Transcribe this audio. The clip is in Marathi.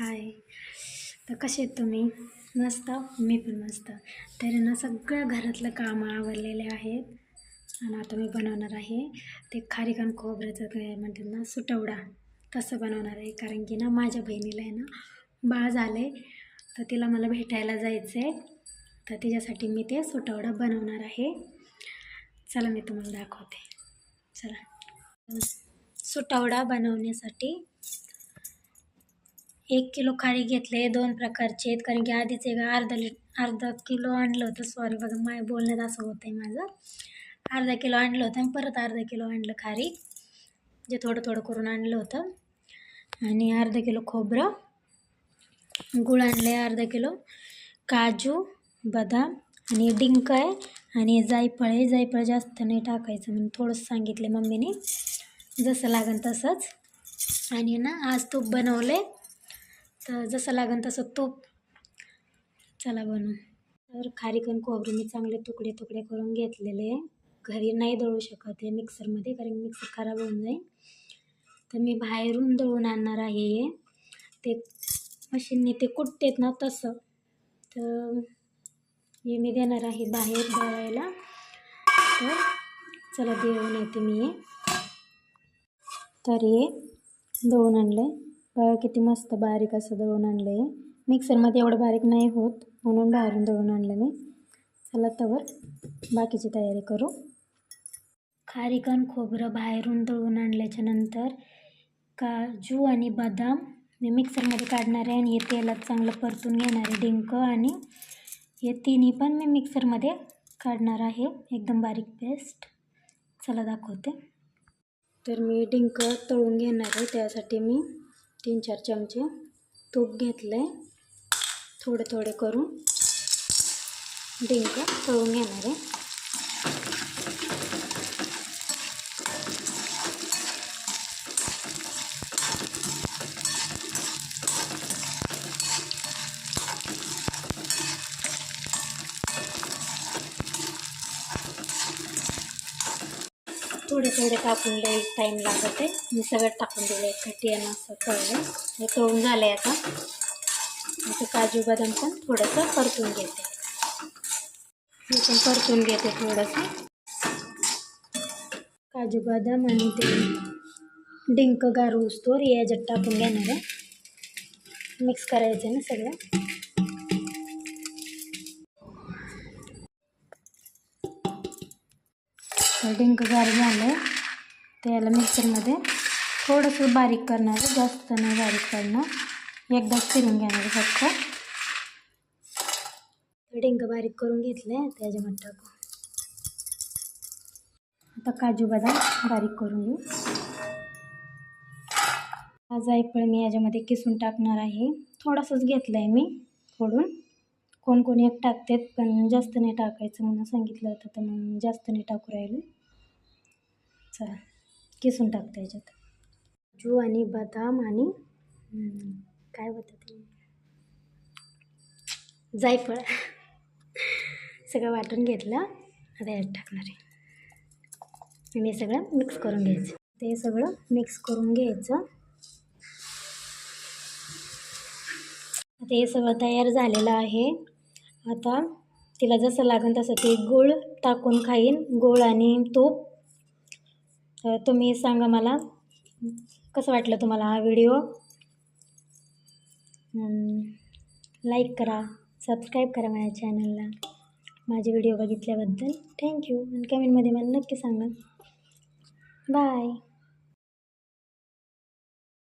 हाय. तर कसे आहेत तुम्ही? मस्त? मी पण मस्त. तर ना सगळं घरातलं कामं आवरलेले आहेत. आणि आता मी बनवणार आहे. ते खारीकण खोबऱ्याचं काय म्हणतात ना सुटवडा. तसं बनवणार आहे. कारण की ना माझ्या बहिणीला आहे ना बाळ झाले तर तिला मला भेटायला जायचं आहे तर तिच्यासाठी मी ते सुटवडा बनवणार आहे. चला मी तुम्हाला दाखवते. चला. सुटवडा बनवण्यासाठी एक किलो खारी घेतले दोन प्रकारचे आहेत. कारण की आधीच एक अर्धा लिट अर्धा किलो आणलं होतं. सॉरी बघा माय बोलण्यात असं होतं आहे माझं. अर्धा किलो आणलं होतं आणि परत अर्धा किलो आणलं खारी जे थोडं थोडं करून आणलं होतं. आणि अर्धा किलो खोबरं गुळ आणलं आहे अर्धा किलो काजू बदाम आणि डिंक आहे. आणि जायफळ आहे. जायफळ जास्त नाही टाकायचं म्हणून थोडंसं सांगितलं मम्मीने. जसं लागेल तसंच. आणि ना आज तूप बनवलं आहे तर जसं लागेल तसं तूप. चला बनवू. तर खारीकण खोबरे मी चांगले तुकडे तुकडे करून घेतलेले. घरी नाही दळू शकत आहे मिक्सरमध्ये कारण मिक्सर खराब होऊन जाईल. तर मी बाहेरून दळून आणणार आहे हे. ते मशीनने ते कुटतेत ना तसं. तर हे मी देणार आहे बाहेर दळायला. तर चला देऊन येते मी तर हे दळून आणलं आहे बघा किती मस्त बारीक असं दळून आणलं आहे मिक्सरमध्ये एवढं बारीक नाही होत म्हणून बाहेरून दळून आणलं मी. चला तवर बाकीची तयारी करू. खारीकण खोबरं बाहेरून दळून आणल्याच्या नंतर काजू आणि बदाम मी मिक्सरमध्ये काढणार आहे आणि हे तेलात चांगलं परतून घेणार आहे डिंक आणि हे तिन्ही पण मी मिक्सरमध्ये काढणार आहे. एकदम बारीक पेस्ट. चला दाखवते. तर मी डिंक तळून घेणार आहे त्यासाठी मी तीन चार चमचे तूप घेतलं आहे थोडे थोडे करून डिंक तळून घेणार आहे. थोडे थोडे टाकून एक टाईम लागत आहे मी सगळं टाकून दिलं एक खटियानं असं कळलं हे तळून झालं आहे आता. आता काजू बदाम पण थोडंसं परतून घेते. मी पण परतून घेते थोडंसं. काजू बदाम आणि ते डिंक गारू तोर याच्यात टाकून घेणार आहे. मिक्स करायचं आहे ना सगळं? डिंक गार झालं त्याला मिक्सरमध्ये थोडंसं बारीक करणार आहे. जास्त नाही बारीक करणार. एकदाच फिरून घेणार आहे फक्त. डिंक बारीक करून घेतले त्याच्यामध्ये टाकू. आता काजू बदाम बारीक करून घेऊ. माझा एक वेळ मी याच्यामध्ये किसून टाकणार आहे. थोडंसंच घेतलं आहे मी फोडून. कोण कोण एक टाकतात पण जास्त नाही टाकायचं म्हणून सांगितलं होतं तर मग जास्त नाही टाकू राहिले. चला किसून टाकता याच्यात. जू आणि बदाम आणि काय होतं ते? जायफळ. सगळं वाटून घेतलं आता यात टाकणार आहे. आणि हे सगळं मिक्स करून घ्यायचं. ते सगळं मिक्स करून घ्यायचं. आता हे सगळं तयार झालेलं आहे. आता तिला जसं लागेल तसं ते गूळ टाकून खाईन गूळ आणि तूप. तर तुम्ही सांगा मला कसं वाटलं तुम्हाला हा व्हिडिओ? लाईक करा सबस्क्राईब करा माझ्या चॅनलला माझे व्हिडिओ बघितल्याबद्दल थँक्यू आणि कमेंटमध्ये मला नक्की सांगा. बाय